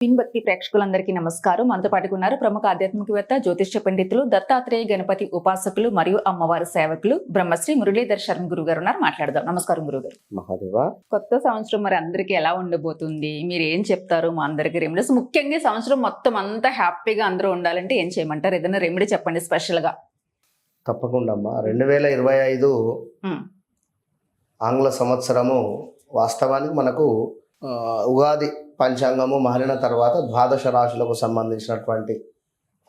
Pin భక్తి ప్రేక్షకులందరికీ నమస్కారం. మనతో పాటుగా ఉన్నారు ప్రముఖ ఆధ్యాత్మికవేత్త జ్యోతిష్య పండితులు దత్తాత్రేయ గణపతి ఉపాసకులు మరియు అమ్మవారి సేవకులు బ్రహ్మశ్రీ మురళీధర్ శర్మ గురువు గారు ఉన్నారు. మాట్లాడదాం. నమస్కారం గురుగారు. మహాదేవ. కొత్త సంవత్సరం మరి అందరికీ ఎలా ఉండబోతుంది? మీరు ఏం చెప్తారు? మా అందరికి రెమెడీస్ ముఖ్యంగా సంవత్సరం మొత్తం అంతా హ్యాపీగా అందరూ ఉండాలంటే ఏం చేయమంటారు? ఏదైనా రెమెడీ చెప్పండి స్పెషల్గా. తప్పకుండా అమ్మా. రెండు వేల ఇరవై ఐదు ఆంగ్ల సంవత్సరము వాస్తవానికి మనకు ఉగాది పంచాంగము మారిన తర్వాత ద్వాదశ రాశులకు సంబంధించినటువంటి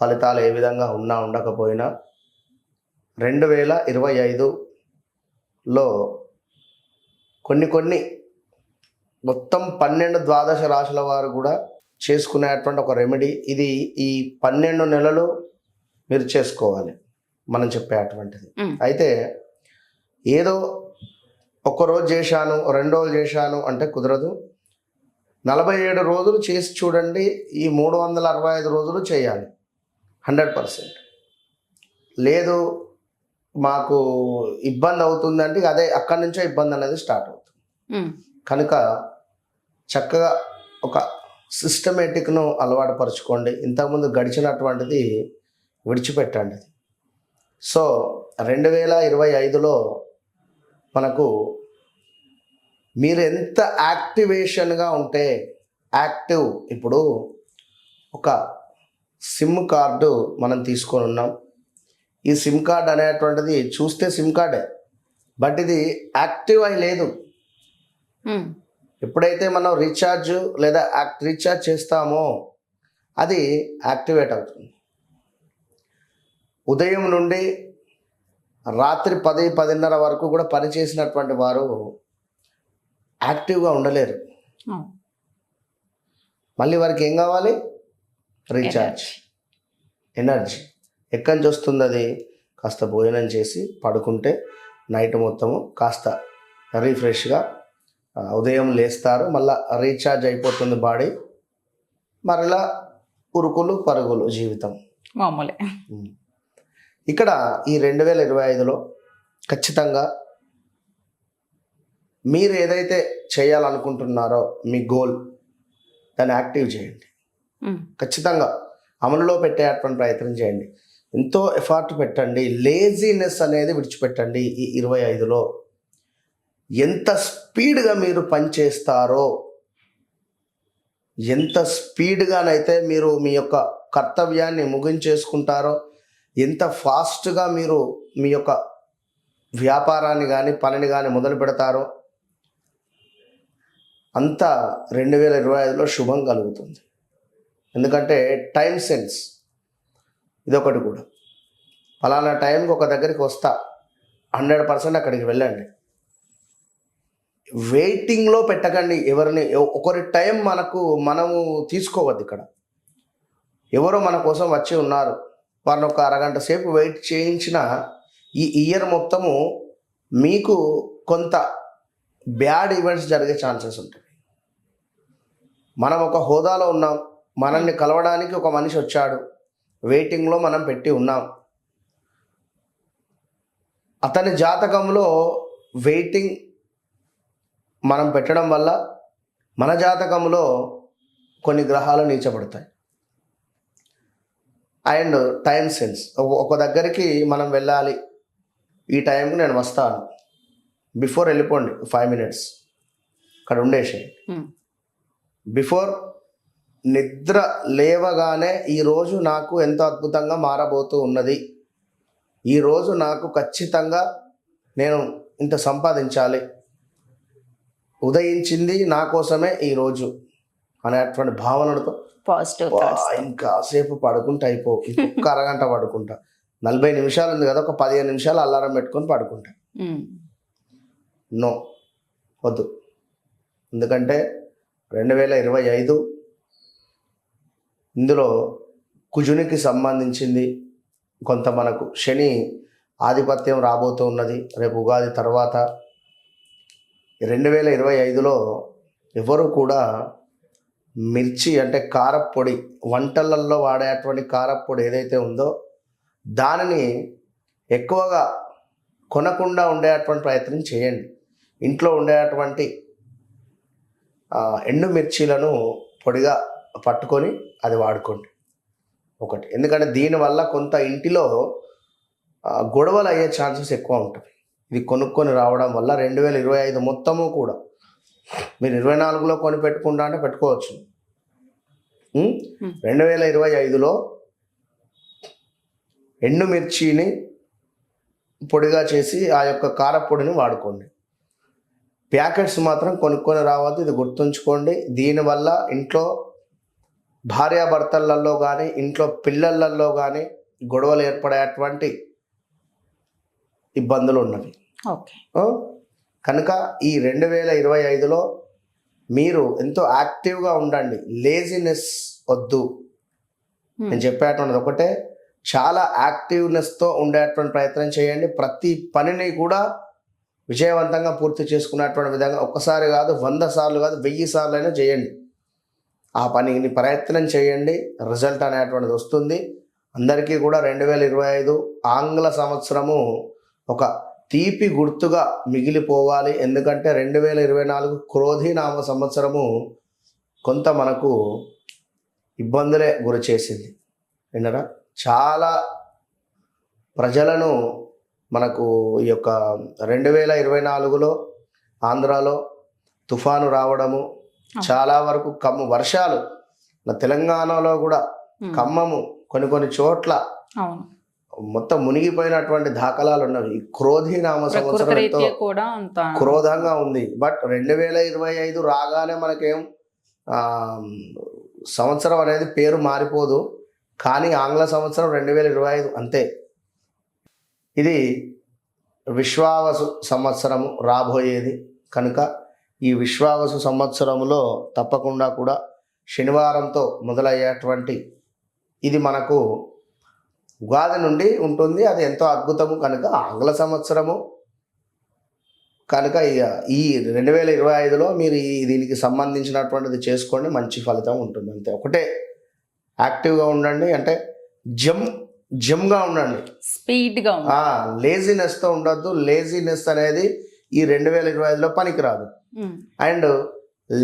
ఫలితాలు ఏ విధంగా ఉన్నా ఉండకపోయినా రెండు వేల ఇరవై ఐదులో కొన్ని కొన్ని మొత్తం పన్నెండు ద్వాదశ రాశుల వారు కూడా చేసుకునేటువంటి ఒక రెమెడీ ఇది ఈ పన్నెండు నెలలు మీరు చేసుకోవాలి మనం చెప్పేటువంటిది. అయితే ఏదో ఒక్క రోజు చేశాను రెండు రోజులు చేశాను అంటే కుదరదు. నలభై ఏడు రోజులు చేసి చూడండి ఈ మూడు వందల అరవై ఐదు రోజులు చేయాలి. Hundred percent. లేదు మాకు ఇబ్బంది అవుతుందంటే అదే అక్కడి నుంచే ఇబ్బంది అనేది స్టార్ట్ అవుతుంది. కనుక చక్కగా ఒక సిస్టమేటిక్ను అలవాటు పరుచుకోండి. ఇంతకుముందు గడిచినటువంటిది విడిచిపెట్టండి. సో రెండు వేల ఇరవై ఐదులో మనకు మీరు ఎంత యాక్టివేషన్గా ఉంటే యాక్టివ్. ఇప్పుడు ఒక సిమ్ కార్డు మనం తీసుకొని ఉన్నాం. ఈ సిమ్ కార్డ్ అనేటువంటిది చూస్తే సిమ్ కార్డే బట్ ఇది యాక్టివ్ అయి లేదు. ఎప్పుడైతే మనం రీఛార్జ్ లేదా యాక్ట్ రీఛార్జ్ చేస్తామో అది యాక్టివేట్ అవుతుంది. ఉదయం నుండి రాత్రి పది పదిన్నర వరకు కూడా పనిచేసినటువంటి వారు యాక్టివ్గా ఉండలేరు. మళ్ళీ వారికి ఏం కావాలి? రీఛార్జ్. ఎనర్జీ. ఎక్కడి నుంచి వస్తుంది అది? కాస్త భోజనం చేసి పడుకుంటే నైట్ మొత్తము కాస్త రీఫ్రెష్గా ఉదయం లేస్తారు. మళ్ళా రీఛార్జ్ అయిపోతుంది బాడీ. మరలా ఉరుకులు పరుగులు జీవితం. మామూలే. ఇక్కడ ఈ రెండు వేల ఇరవై ఐదులో ఖచ్చితంగా మీరు ఏదైతే చేయాలనుకుంటున్నారో మీ గోల్ దాన్ని యాక్టివ్ చేయండి. ఖచ్చితంగా అమలులో పెట్టేటువంటి ప్రయత్నం చేయండి. ఎంతో ఎఫర్ట్ పెట్టండి. లేజీనెస్ అనేది విడిచిపెట్టండి ఈ ఇరవై ఐదులో. ఎంత స్పీడ్గా మీరు పనిచేస్తారో ఎంత స్పీడ్గానైతే మీరు మీ యొక్క కర్తవ్యాన్ని ముగించేసుకుంటారో ఎంత ఫాస్ట్గా మీరు మీ యొక్క వ్యాపారాన్ని కానీ పనిని కానీ మొదలు పెడతారో అంతా రెండు వేల ఇరవై ఐదులో శుభం కలుగుతుంది. ఎందుకంటే టైం సెన్స్ ఇదొకటి కూడా. ఫలానా టైంకి ఒక దగ్గరికి వస్తా హండ్రెడ్ పర్సెంట్ అక్కడికి వెళ్ళండి. వెయిటింగ్లో పెట్టకండి ఎవరిని ఒకరి టైం మనకు మనము తీసుకోవద్దు ఇక్కడ. ఎవరో మన కోసం వచ్చి ఉన్నారు వారిని ఒక అరగంట సేపు వెయిట్ చేయించిన ఈ ఇయర్ మొత్తము మీకు కొంత బ్యాడ్ ఈవెంట్స్ జరిగే ఛాన్సెస్ ఉంటాయి. మనం ఒక హోదాలో ఉన్నాం. మనల్ని కలవడానికి ఒక మనిషి వచ్చాడు. వెయిటింగ్లో మనం పెట్టి ఉన్నాం. అతని జాతకంలో వెయిటింగ్ మనం పెట్టడం వల్ల మన జాతకంలో కొన్ని గ్రహాలు నీచబడతాయి. And time sense. ఒక దగ్గరికి మనం వెళ్ళాలి. ఈ టైంకి నేను వస్తాను. బిఫోర్ వెళ్ళిపోండి ఫైవ్ మినిట్స్ అక్కడ ఉండేసేయండి ఉమ్, బిఫోర్ నిద్ర లేవగానే ఈరోజు నాకు ఎంతో అద్భుతంగా మారబోతూ ఉన్నది. ఈరోజు నాకు ఖచ్చితంగా నేను ఇంత సంపాదించాలి. ఉదయించింది నా కోసమే ఈరోజు అనేటువంటి భావనలతో పాజిటివ్ "వా, థాట్స్ ఇంకాసేపు పడుకుంటా అయిపో ఇంకొక అరగంట పడుకుంటా. నలభై నిమిషాలు ఉంది కదా ఒక పదిహేను నిమిషాలు అలారం పెట్టుకొని పడుకుంటా. Um, no. వద్దు. ఎందుకంటే రెండు వేల ఇరవై ఐదు ఇందులో కుజునికి సంబంధించింది కొంత మనకు శని ఆధిపత్యం రాబోతూ ఉన్నది. రేపు ఉగాది తర్వాత రెండు వేల ఇరవై ఐదులో ఎవరు కూడా మిర్చి అంటే కారప్పొడి వంటలల్లో వాడేటువంటి కారప్పొడి ఏదైతే ఉందో దానిని ఎక్కువగా కొనకుండా ఉండేటువంటి ప్రయత్నం చేయండి. ఇంట్లో ఉండేటువంటి ఆ, ఎండు మిర్చీలను పొడిగా పట్టుకొని అది వాడుకోండి. ఒకటి. ఎందుకంటే దీనివల్ల కొంత ఇంటిలో గొడవలు అయ్యే ఛాన్సెస్ ఎక్కువ ఉంటుంది ఇది కొనుక్కొని రావడం వల్ల రెండు వేల ఇరవై ఐదు మొత్తము కూడా మీరు ఇరవై నాలుగులో కొని పెట్టుకుంటా అంటే పెట్టుకోవచ్చు. రెండు వేల ఇరవై ఐదులో ఎండుమిర్చిని పొడిగా చేసి ఆ యొక్క కారపొడిని వాడుకోండి. ప్యాకెట్స్ మాత్రం కొనుక్కొని రావద్దు ఇది గుర్తుంచుకోండి. దీనివల్ల ఇంట్లో భార్యాభర్తలలో కానీ ఇంట్లో పిల్లలలో కానీ గొడవలు ఏర్పడేటువంటి ఇబ్బందులు ఉన్నవి? కనుక ఈ రెండు వేల ఇరవై ఐదులో మీరు ఎంతో యాక్టివ్గా ఉండండి. లేజినెస్ వద్దు. నేను చెప్పేటువంటిది ఒకటే. చాలా యాక్టివ్నెస్తో ఉండేటువంటి ప్రయత్నం చేయండి. ప్రతి పనిని కూడా విజయవంతంగా పూర్తి చేసుకునేటువంటి విధంగా ఒక్కసారి కాదు వంద సార్లు కాదు వెయ్యి సార్లు అయినా చేయండి. ఆ పనిని ప్రయత్నం చేయండి. రిజల్ట్ అనేటువంటిది వస్తుంది. అందరికీ కూడా రెండు వేల ఇరవై ఐదు ఆంగ్ల సంవత్సరము ఒక తీపి గుర్తుగా మిగిలిపోవాలి. ఎందుకంటే రెండు వేల ఇరవై నాలుగు క్రోధీనామ సంవత్సరము కొంత మనకు ఇబ్బందులే గురి చేసింది. విన్నరా? చాలా ప్రజలను మనకు ఈ యొక్క రెండు వేల ఇరవై నాలుగులో ఆంధ్రాలో తుఫాను రావడము చాలా వరకు కమ్ము వర్షాలు మన తెలంగాణలో కూడా. ఖమ్మము కొన్ని కొన్ని చోట్ల మొత్తం మునిగిపోయినటువంటి దాఖలాలు ఉన్నవి. ఈ క్రోధీనామ ప్రకృతి సంవత్సరం ఎంతో రీత్యా కూడా అంత క్రోధంగా ఉంది. బట్ రెండు వేల ఇరవై ఐదు రాగానే మనకేం సంవత్సరం అనేది పేరు మారిపోదు. కానీ ఆంగ్ల సంవత్సరం రెండు వేల ఇరవై ఐదు అంతే. ఇది విశ్వావసు సంవత్సరము రాబోయేది. కనుక ఈ విశ్వావసు సంవత్సరములో తప్పకుండా కూడా శనివారంతో మొదలయ్యేటువంటి ఇది మనకు ఉగాది నుండి ఉంటుంది. అది ఎంతో అద్భుతము. కనుక ఆంగ్ల సంవత్సరము కనుక ఈ రెండు వేల ఇరవై ఐదులో మీరు ఈ దీనికి సంబంధించినటువంటిది చేసుకోండి. మంచి ఫలితం ఉంటుంది అంతే. ఒకటే యాక్టివ్గా ఉండండి. అంటే జమ్ జమ్గా ఉండండి స్పీడ్గా ఉంది లేజినెస్తో ఉండొద్దు లేజినెస్ అనేది ఈ రెండు వేల ఇరవై ఐదులో పనికిరాదు. అండ్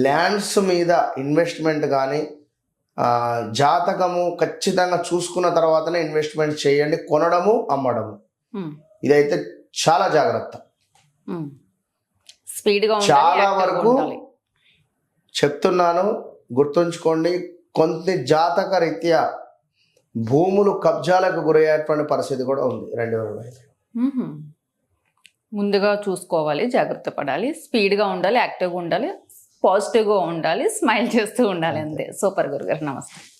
ల్యాండ్స్ మీద ఇన్వెస్ట్మెంట్ కానీ జాతకము ఖచ్చితంగా చూసుకున్న తర్వాతనే ఇన్వెస్ట్మెంట్ చేయండి కొనడము అమ్మడము. ఇదైతే చాలా జాగ్రత్త ఉమ్. స్పీడ్గా ఉండాలి, చాలా వరకు. చెప్తున్నాను గుర్తుంచుకోండి కొన్ని జాతక రీత్యా భూములు కబ్జాలకు గురయ్యేటువంటి పరిస్థితి కూడా ఉంది రెండు వేల ఇరవై. ముందుగా చూసుకోవాలి జాగ్రత్త పడాలి స్పీడ్గా ఉండాలి యాక్టివ్గా ఉండాలి పాజిటివ్గా ఉండాలి స్మైల్ చేస్తూ ఉండాలి అంతే. సూపర్ గురుగారు నమస్తే.